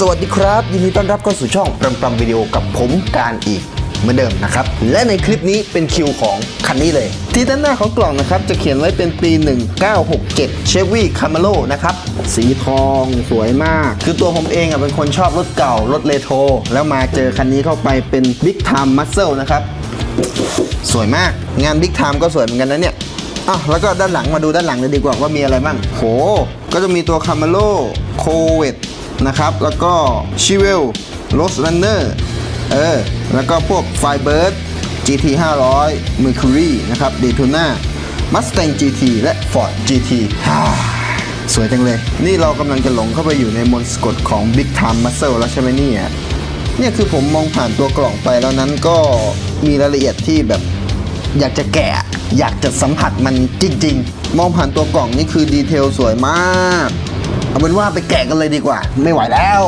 สวัสดีครับ ยินดีต้อนรับเข้าสู่ช่องปรำปรำวิดีโอกับผมการอีกเหมือนเดิมนะครับ และในคลิปนี้เป็นคิวของคันนี้เลย ที่ด้านหน้าของกล่องนะครับ จะเขียนไว้เป็นปี 1967 Chevy Camaro นะครับ สีทองสวยมาก คือตัวผมเองอะเป็นคนชอบรถเก่ารถเรโทรแล้วมาเจอคันนี้เข้าไปเป็น Big Time Muscle นะครับ สวยมากงาน Big Time ก็สวยเหมือนกันนะเนี่ยอะแล้วก็ด้านหลังมาดูด้านหลังเลยดีกว่าว่ามีอะไรบ้างโห ก็จะมีตัว Camaro c o v e t นะครับ แล้วก็ c h i v e l Rose Runner เออ แล้วก็พวก Firebird GT 500 Mercury นะครับ Daytona Mustang GT และ Ford GT สวยจังเลย นี่เรากำลังจะหลงเข้าไปอยู่ในมนต์สะกดของ Big Time Muscle แล้วใช่ไหมเนี่ยเนี่ยคือผมมองผ่านตัวกล่องไปแล้วนั้นก็มีรายละเอียดที่แบบอยากจะแกะ อยากจะสัมผัสมันจริง ๆ มองผ่านตัวกล่องนี่คือดีเทลสวยมาก เอาเป็นว่าไปแกะกันเลยดีกว่า ไม่ไหวแล้ว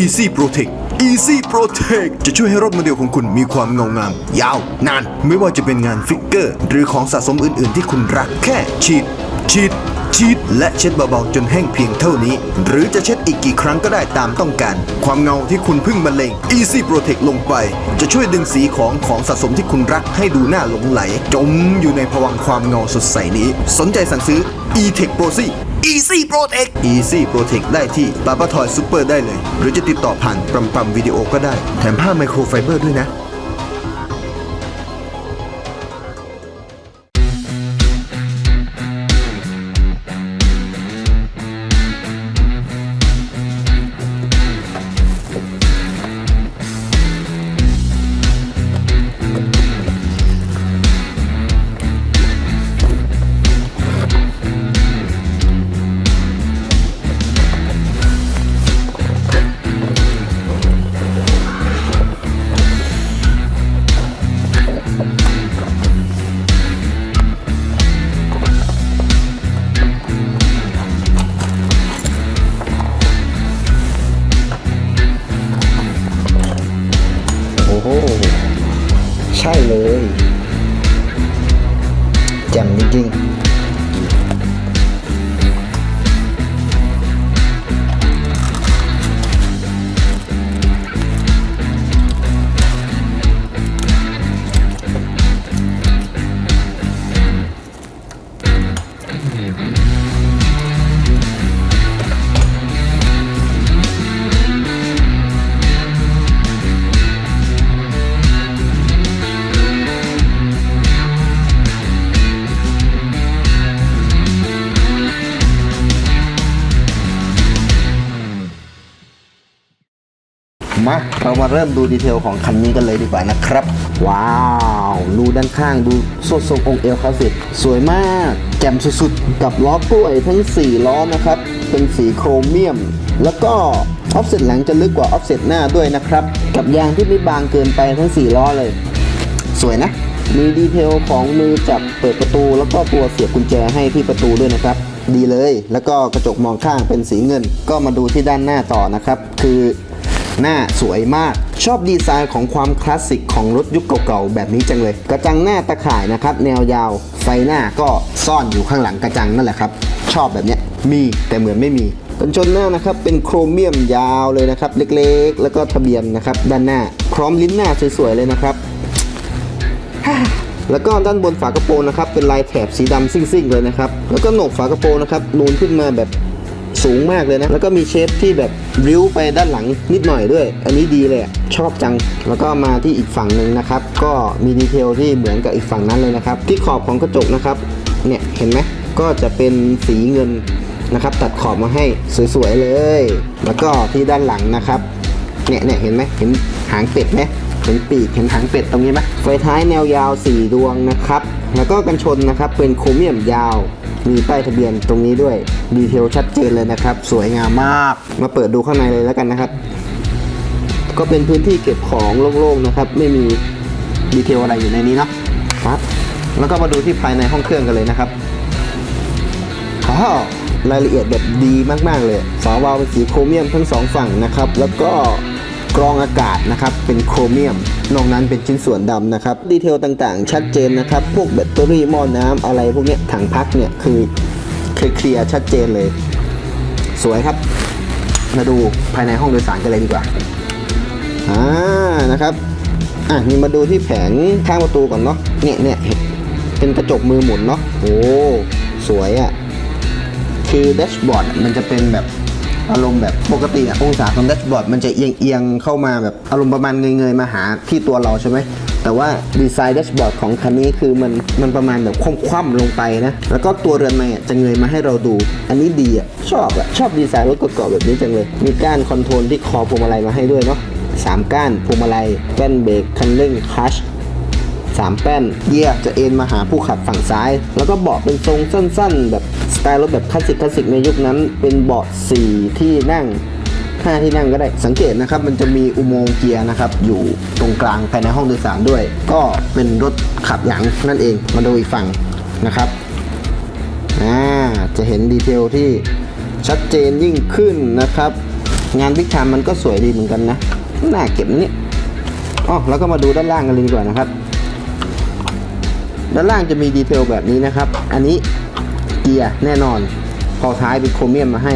Easy Protect Easy Protect จะช่วยให้รถโมเดลของคุณมีความเงางาม ยาวนาน ไม่ว่าจะเป็นงานฟิกเกอร์ หรือของสะสมอื่น ๆ ที่คุณรักแค่ฉีดฉีด ฉีดและเช็ดเบาๆจนแห้งเพียงเท่านี้ หรือจะเช็ดอีกกี่ครั้งก็ได้ตามต้องการ ความเงาที่คุณพึ่งบรรเลง Easy Protect ลงไป จะช่วยดึงสีของของสะสมที่คุณรักให้ดูน่าหลงไหล จมอยู่ในภวังความเงาสดใสนี้ สนใจสั่งซื้อ e-tech pro C Easy Protect Easy Protect ได้ที่ปาปาทอยซูเปอร์ได้เลย หรือจะติดต่อผ่านปัมปัมวิดีโอก็ได้ แถมผ้าไมโครไฟเบอร์ด้วยนะ จ่มจริง เรามาเริ่มดูดีเทลของคันนี้กันเลยดีกว่านะครับ ว้าว ดูด้านข้างดูสดทรงองค์เอวเขาสิสวยมากแจ่มสุดๆ กับล้อกล้วยทั้ง 4 ล้อนะครับ เป็นสีโครเมียม แล้วก็ออฟเซ็ตหลังจะลึกกว่าออฟเซ็ตหน้าด้วยนะครับ กับยางที่ไม่บางเกินไปทั้ง 4 ล้อเลย สวยนะมีดีเทลของมือจับเปิดประตู แล้วก็ตัวเสียบกุญแจให้ที่ประตูด้วยนะครับ ดีเลย แล้วก็กระจกมองข้างเป็นสีเงิน ก็มาดูที่ด้านหน้าต่อนะครับ คือ หน้าสวยมาก ชอบดีไซน์ของความคลาสสิกของรถยุคเก่าๆแบบนี้จังเลย กระจังหน้าตะข่ายนะครับ แนวยาว ไฟหน้าก็ซ่อนอยู่ข้างหลังกระจังนั่นแหละครับ ชอบแบบนี้มีแต่เหมือนไม่มีกันชนหน้านะครับเป็นโครเมียมยาวเลยนะครับเล็กๆ แล้วก็ทะเบียนนะครับด้านหน้า พร้อมลิ้นหน้าสวยๆเลยนะครับ แล้วก็ด้านบนฝากระโปรงนะครับเป็นลายแถบสีดำซิ่งๆเลยนะครับ แล้วก็โหนกฝากระโปรงนะครับนูนขึ้นมาแบบ สูงมากเลยนะ แล้วก็มีเชฟที่แบบริ้วไปด้านหลังนิดหน่อยด้วย อันนี้ดีเลยชอบจัง แล้วก็มาที่อีกฝั่งหนึ่งนะครับ ก็มีดีเทลที่เหมือนกับอีกฝั่งนั้นเลยนะครับ ที่ขอบของกระจกนะครับ เนี่ยเห็นไหมก็จะเป็นสีเงินนะครับ ตัดขอบมาให้สวยๆเลย แล้วก็ที่ด้านหลังนะครับ เนี่ยเนี่ยเห็นไหมเห็นหางเป็ดไหมเห็นปีกเห็นหางเป็ดตรงนี้ไหมไฟท้ายแนวยาว 4 ดวงนะครับ แล้วก็กันชนนะครับเป็นโครเมียมยาว มีป้ายทะเบียนตรงนี้ด้วยดีเทลชัดเจนเลยนะครับ สวยงามมาก มาเปิดดูข้างในเลยแล้วกันนะครับ ก็เป็นพื้นที่เก็บของโล่งๆนะครับ ไม่มีดีเทลอะไรอยู่ในนี้เนาะครับแล้วก็มาดูที่ภายในห้องเครื่องกันเลยนะครับอ้าวรายละเอียดแบบดีมากๆเลยฝาวาล์วเป็นสีโครเมียมทั้งสองฝั่งนะครับ แล้วก็กรองอากาศนะครับเป็นโครเมียม นอกนั้นเป็นชิ้นส่วนดำนะครับ ดีเทลต่างๆ ชัดเจนนะครับ พวกแบตเตอรี่หม้อน้ำอะไรพวกนี้ถังพักเนี่ยคือเคลียร์ชัดเจนเลย สวยครับ มาดูภายในห้องโดยสารกันเลยดีกว่าอ่านะครับอะนี่มาดูที่แผงข้างประตูก่อนเนาะเนี่ยเนี่ยเห็นเป็นกระจกมือหมุนเนาะโอ้สวยอะ่ะคือแดชบอร์ดมันจะเป็นแบบ อารมณ์แบบปกติอะองศาของแดชบอร์ดมันจะเอียงเอียงเข้ามาแบบอารมณ์ประมาณเงยๆมาหาที่ตัวเราใช่ไหมแต่ว่าดีไซน์แดชบอร์ดของคันนี้คือมันมันประมาณแบบคว่ำๆลงไปนะแล้วก็ตัวเรือนไม้อะจะเงยมาให้เราดู อันนี้ดีอะชอบอะชอบดีไซน์รถกาะๆแบบนี้จังเลย มีก้านคอนโทรลที่คอพวงมาลัยมาให้ด้วยเนาะสามก้านพวงมาลัยแป้นเบรกคันเร่งคลัช สามแป้นเกียร์จะเอ็นมาหาผู้ขับฝั่งซ้าย แล้วก็เบาะเป็นทรงสั้น ๆ แบบสไตล์รถแบบคลาสสิกคลาสสิกในยุคนั้น เป็นเบาะ4ที่นั่ง5ที่นั่งก็ได้สังเกตนะครับมันจะมีอุโมงค์เกียร์นะครับอยู่ตรงกลางภายในห้องโดยสารด้วย ก็เป็นรถขับหลังนั่นเองมาดูอีกฝั่งนะครับอ่าจะเห็นดีเทลที่ชัดเจนยิ่งขึ้นนะครับ งานพิกทามมันก็สวยดีเหมือนกันนะน่าเก็บนะเนี่ยอ๋อแล้วก็มาดูด้านล่างกันเลยดีกว่านะครับ ด้านล่างจะมีดีเทลแบบนี้นะครับ อันนี้เกียร์แน่นอนพอท้ายเป็นโครเมียมมาให้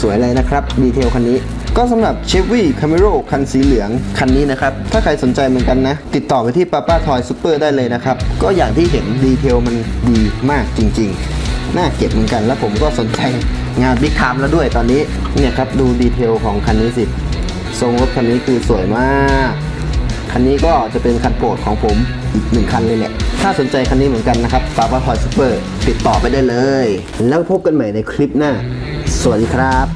สวยเลยนะครับ ดีเทลคันนี้ก็สำหรับ Chevy Camaro คันสีเหลืองคันนี้นะครับ ถ้าใครสนใจเหมือนกันนะ ติดต่อไปที่ป้าป้าทอยซูเปอร์ได้เลยนะครับ ก็อย่างที่เห็นดีเทลมันดีมากจริงๆ น่าเก็บเหมือนกัน แล้วผมก็สนใจงานบิ๊ก i m มแล้วด้วยตอนนี้ เนี่ยครับ ดูดีเทลของคันนี้สิ ทรงรถคันนี้คือสวยมาก คันนี้ก็จะเป็นคันโปรดของผมอีกหนึ่งคันเลยแหละ ถ้าสนใจคันนี้เหมือนกันนะครับฟาบ้าพอยซูเปอร์ติดต่อไปได้เลย แล้วพบกันใหม่ในคลิปหน้า สวัสดีครับ